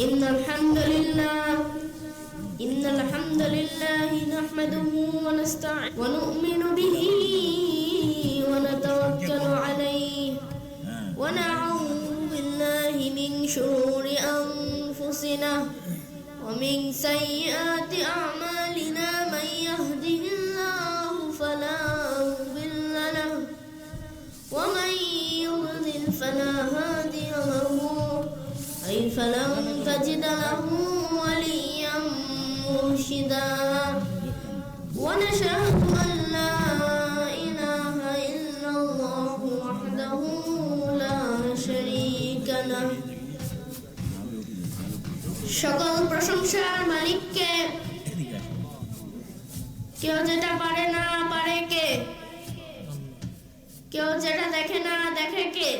إن الحمد لله إن الحمد لله نحمده ونستعين ونؤمن به ونتوكل عليه. ونعوذ بالله من شرور أنفسنا ومن سيئات أعمالنا من يهده الله فلا مضل له ومن يضلل فلا هادي فلن تجد له وليا مرشدا ونشهد أن لا إله إلا الله وحده لا شريك له সকল প্রশংসার মালিককে কেউ যেটা পারে না পারে কে কেউ যেটা দেখে না দেখে কে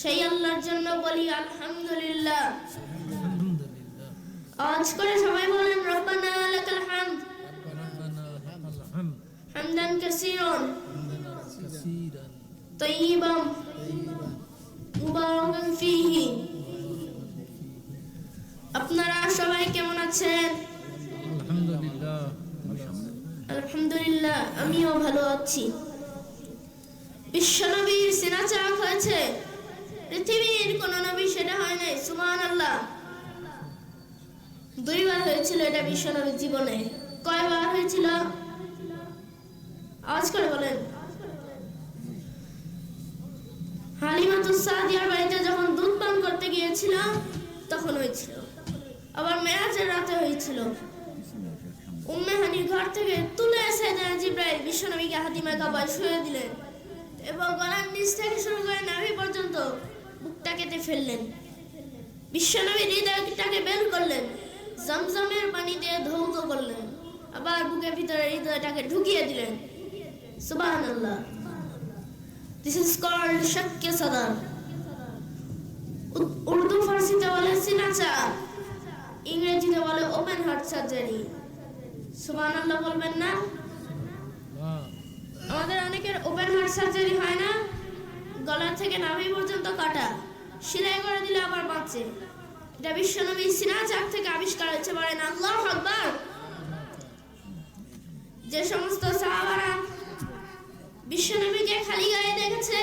সেই আল্লাহর জন্য বলি আলহামদুলিল্লাহ। আজ করে সবাই বলেন রব্বানা লাকাল হামদ। হামদান কাসীরান। তাইয়িবান মুবারাকান ফীহি। আপনারা সবাই কেমন আছেন? আলহামদুলিল্লাহ আলহামদুলিল্লাহ। আমিও ভালো আছি। বিশ্বনবীর সিনাচা হয়েছে। পৃথিবীর কোন নবী সেটা হয় নাই সুমান আল্লাহ দুইবার হয়েছিল এটা বিশ্বনবীর জীবনে। কয়বার হয়েছিল? আওয়াজ করে বলেন। সাদিয়ার বাড়িতে যখন দুধ পান করতে গিয়েছিল, তখন হয়েছিল। আবার মেরাজের রাতে হয়েছিল। উম্মে ঘর থেকে তুলে এসে জিব্রাইল। বিশ্বনবীকে হাতিমা কাবায় শুয়ে দিলেন এবং গলার নিচ থেকে শুরু করে নাভি পর্যন্ত বুকটা কেটে ফেললেন। বিশ্বনবী হৃদয়টাকে বের করলেন জমজমের পানি দিয়ে ধৌত করলেন আবার বুকের ভিতরে হৃদয়টাকে ঢুকিয়ে দিলেন। সুবাহ দিস ইজ কল্ড শক্য সদর উর্দু ফার্সিতে বলে সিনাচা ইংরেজিতে বলে ওপেন হার্ট সার্জারি সুবাহ বলবেন না? আমাদের অনেকের ওপেন হার্ট সার্জারি হয় গলা থেকে নাভি পর্যন্ত কাটা। সেলাই করে দিলে আবার বাঁচে। এটা বিশ্বনবী সিনাচাক থেকে আবিষ্কার হয়েছে বলেন আল্লাহ আকবার। যে সমস্ত সাহাবারা বিশ্বনবীকে খালি গায়ে দেখেছে,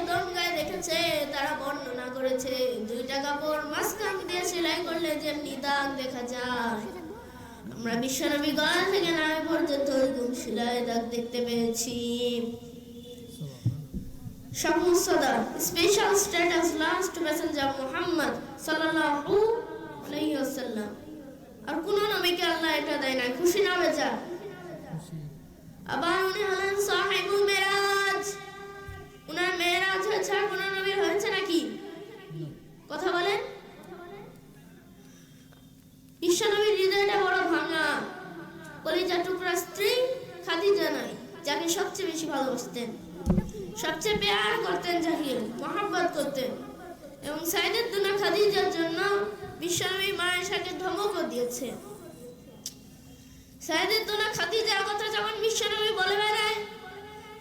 উদম গায়ে দেখেছে, তারা বর্ণনা করেছে, দুইটা কাপড় মাঝখান দিয়ে সেলাই করলে যেমনি দাগ দেখা যায়। আমরা বিশ্বনবী গলা থেকে নামে পর্যন্ত সেলাই দাগ দেখতে পেয়েছি। শামুসাদা special status last messenger Muhammad সাল্লাল্লাহু আলাইহি ওয়াসাল্লাম। আর কোন নবীকে আল্লাহ এটা দেয় না খুশি না বেচা? আবার উনি হলেন সাহেবুল মেরাজ। উনার মেরাজ হয়েছে আর কোন নবীর হয়েছে নাকি? কথা বলেন। বিশ্বনবীর হৃদয়টা বড় ভাঙা। কলিজা টুকরা স্ত্রী খাদিজা নয় যাকে সবচেয়ে বেশি ভালোবাসতেন। সবচেয়ে পেয়ার করতেন যাকে মহাব্বত করতেন। এবং সাইদের দুনা খাদিজার জন্য বিশ্বনবী মায়েশাকে ধমকও দিয়েছে। সাইদের দুনা খাদিজার কথা যখন বিশ্বনবী বলে বেড়ায়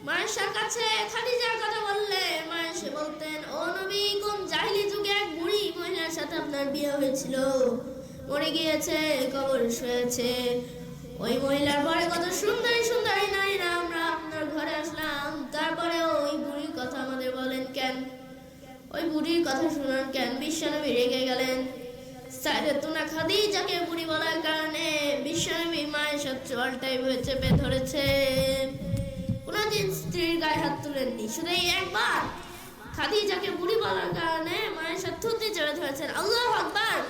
মায়েশার কাছে খাদিজার কথা বললে মায়েশে বলতেন, ও নবী, কোন জাহিলি যুগে এক বুড়ি মহিলার সাথে আপনার বিয়ে হয়েছিল? মরে গিয়েছে, কবর শুয়েছে। ওই মহিলার পরে কত সুন্দরী সুন্দরী বুড়ির কথা শুনান কেন বিশ্বনবী রেগে গেলেন? সাইদাতুনা খাদিজাকে বুড়ি বলার কারণে বিশ্বনবী মায়ের সব চলটাই চেপে ধরেছে। কোনোদিন স্ত্রীর গায়ে হাত তুলেননি, শুধু একবার। খাদিজাকে বুড়ি বলার কারণে মায়ের সাথে থুতি চেপে ধরেছেন। আল্লাহ আকবার!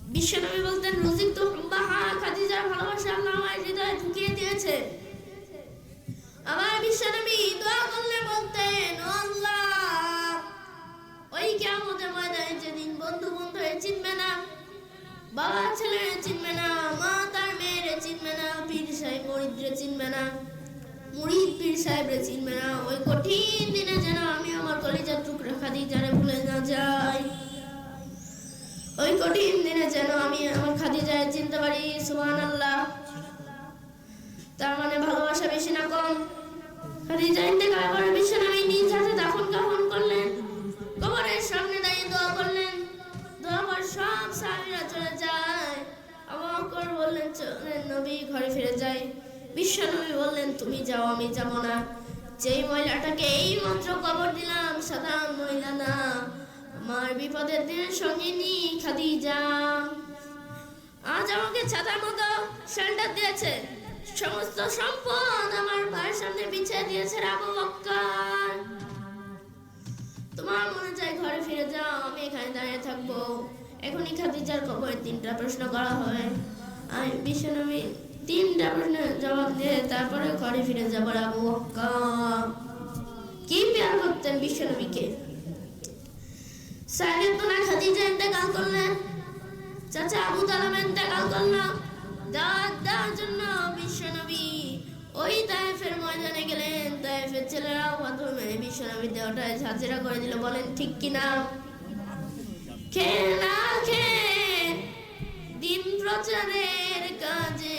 বিশ্বনবী বলতেন, রুজিক তো বাহা খাদিজার ভালোবাসা আল্লাহ আমার হৃদয়ে ঢুকিয়ে দিয়েছে। আমার বিশ্বনবী দোয়া করলে বলতেন, "ও আল্লাহ না। না তার না না না। ওই কঠিন দিনে যেন আমি আমার না চিনতে পারি আল্লাহ তার মানে ভালোবাসা বেশি না কম। খাদিজা ইন্তেকাল করে বিশ্বনবী নিজ যেই মহিলাটাকে এই মাত্র কবর দিলাম সাধারণ মহিলা না। আমার বিপদের দিনের সঙ্গিনী খাদিজা। আজ আমাকে ছাতার মতো শেল্টার দিয়েছে। সমস্ত সম্পদ আমার ভাইয়ের সামনে বিছিয়ে দিয়েছে আবু বক্কর তোমার মনে চাই ঘরে ফিরে যাও, আমি এখানে দাঁড়িয়ে থাকব। এখনই খাদিজার কবরে তিনটা প্রশ্ন করা হয়। আমি বিশ্বনবী তিনটা প্রশ্নের জবাব দিয়ে তারপরে ঘরে ফিরে যাবার আবু কি পেয়ার করতেন বিশ্বনবীকে? ইন্তেকাল করলেন। চাচা আবু তালাব ইন্তেকাল দেওয়ার জন্য ওই তায়েফের ময়দানে গেলেন। তায়েফের ছেলেরাও পাথর মেরে বিশ্বনবী দেওয়াটায় ঝাঁঝেরা করে দিল, বলেন, ঠিক কিনা খেয়ে না খেয়ে। দিন প্রচারের কাজে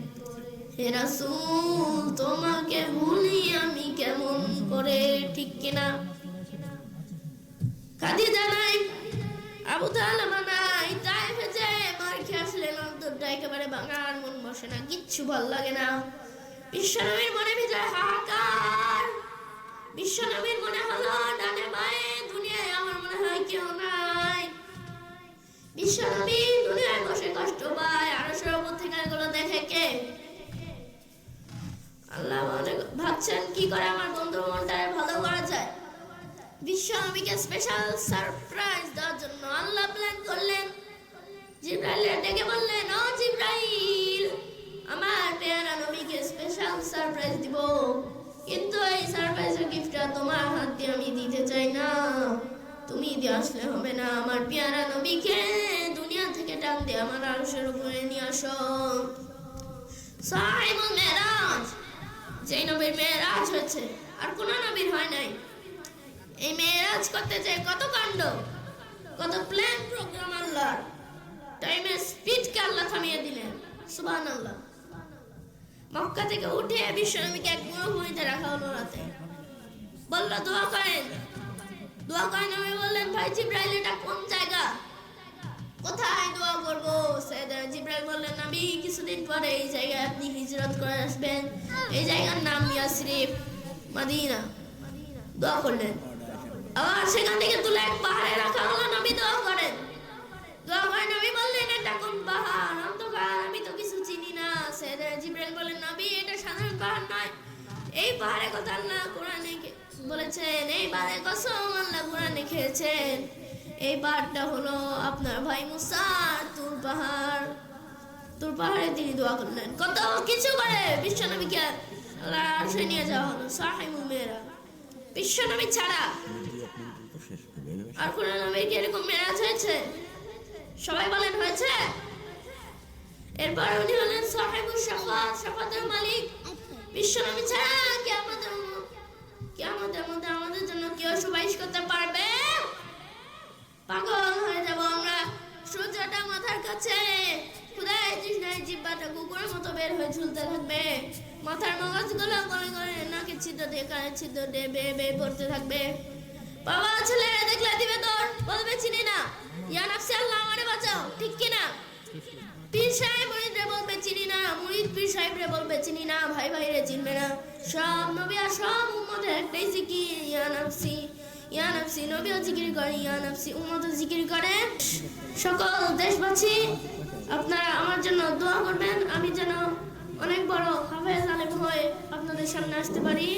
হেরা সুল তোমাকে ভুলি আমি কেমন করে, ঠিক কিনা? কাদি জানাই আবু তালামা নাই তাই ভেজে মার খেয়ে আসলেন অন্তরটা একেবারে ভাঙার মন বসে না, কিচ্ছু ভালো লাগে না। বিশ্বনবীর মনে ভিজে হাহাকার। বিশ্বনবীর মনে হলো ডানে বায়ে দুনিয়ায় আমার মনে হয় কেউ নাই। বিশ্বনবী দুনিয়ায় বসে কষ্ট পায়, আরও সরবত থেকে এগুলো দেখে কে? আল্লাহ মনে ভাবছেন কি করে আমার বন্ধু মনটা ভালো করা যায়। বিশ্বনবীকে স্পেশাল সারপ্রাইজ দেওয়ার জন্য আল্লাহ প্ল্যান করলেন। জিব্রাইল ডেকে বললেন, ও জিব্রাইল, আমার পেয়ারা নবীকে স্পেশাল সারপ্রাইজ দিব। কিন্তু এই সারপ্রাইজের গিফটটা তোমার হাত দিয়ে আমি দিতে চাই না। তুমি দিয়ে আসলে হবে না। আমার পেয়ারা নবীকে দুনিয়া থেকে টান দিয়ে আমার আরশের উপরে নিয়ে আসো। সাইমুল মেরাজ যেই নবীর মেয়েরাজ হয়েছে, আর কোন নবীর হয় নাই। এই মেয়েরাজ করতে যে কত কাণ্ড, কত প্ল্যান প্রোগ্রাম আল্লাহ টাইমের স্পিডকে আল্লাহ থামিয়ে দিলেন সুবান আল্লাহ মক্কা থেকে উঠে বিশ্বনবীকে এক মরুভূমিতে রাখা হলো রাতে। বলল, দোয়া করেন। দোয়া করেন আমি বললেন, ভাই জিব্রাইল, এটা কোন জায়গা? কোথায় দোয়া করব? সৈয়দ জিব্রাইল বললেন, আমি কিছুদিন পরে এই জায়গায় আপনি হিজরত করে আসবেন। এই জায়গার নাম ইয়াসরিফ, মাদিনা। দোয়া করলেন। আবার সেখান থেকে তুলে এক পাহাড়ে রাখা হলো, নবী দোয়া করেন। দোয়া করেন নবী বললেন, এটা কোন পাহাড়? অন্ধকার, আমি তো কিছু চিনি না। সৈয়দ জিব্রাইল বললেন, নবী, এটা সাধারণ পাহাড় নয়। এই পাহাড়ের কথা আল্লাহ কোরআনে বলেছেন, এই পাহাড়ের কসম আল্লাহ কোরআনে খেয়েছেন। এই পাহাড়টা হলো আপনার ভাই মুসা, তুর পাহাড়। তুর পাহাড়ে তিনি দোয়া করলেন। কত কিছু করে, বিশ্বনবীকে আরশে নিয়ে যাওয়া হলো সাহিমুল মেয়েরা বিশ্বনবী ছাড়া আর কোন নবীর কি এরকম মেরাজ হয়েছে? সবাই বলেন, হয়েছে? এরপর উনি হলেন সাহেবুল শাফাত শাফাতের মালিক। বিশ্বনবী ছাড়া কি আমাদের কি আমাদের মধ্যে আমাদের জন্য কেউ সুপারিশ করতে পারবে পাগল হয়ে যাব আমরা। সূর্যটা মাথার কাছে। খুদায় তৃষ্ণায় জিব্বাটা কুকুরের মতো বের হয়ে ঝুলতে থাকবে। মাথার মগজগুলো করে করে নাকে ছিদ্র দিয়ে কানে ছিদ্র দিয়ে বে বে পড়তে থাকবে। বাবা, ছেলেরা দেখলে দিবে তোর। বলবে, চিনি না। ইয়া নাফসি আল্লাহ, আমারে বাঁচাও। ঠিক কি না? পীর সাহেব মুরিদরে বলবে, চিনি না। মুরিদ পীর সাহেবরে বলবে, চিনি না। ভাই ভাইরে চিনবে না। সব নবী আর সব উম্মতের একটাই জিকির, ইয়া নাফসি। ইয়া নাফসি, নবীও জিকির করে, ইয়া নাফসি, উম্মতও জিকির করে। সকল দেশবাসী, আপনারা আমার জন্য দোয়া করবেন, আমি যেন অনেক বড় হাফেজ আলেম হয়ে আপনাদের সামনে আসতে পারি।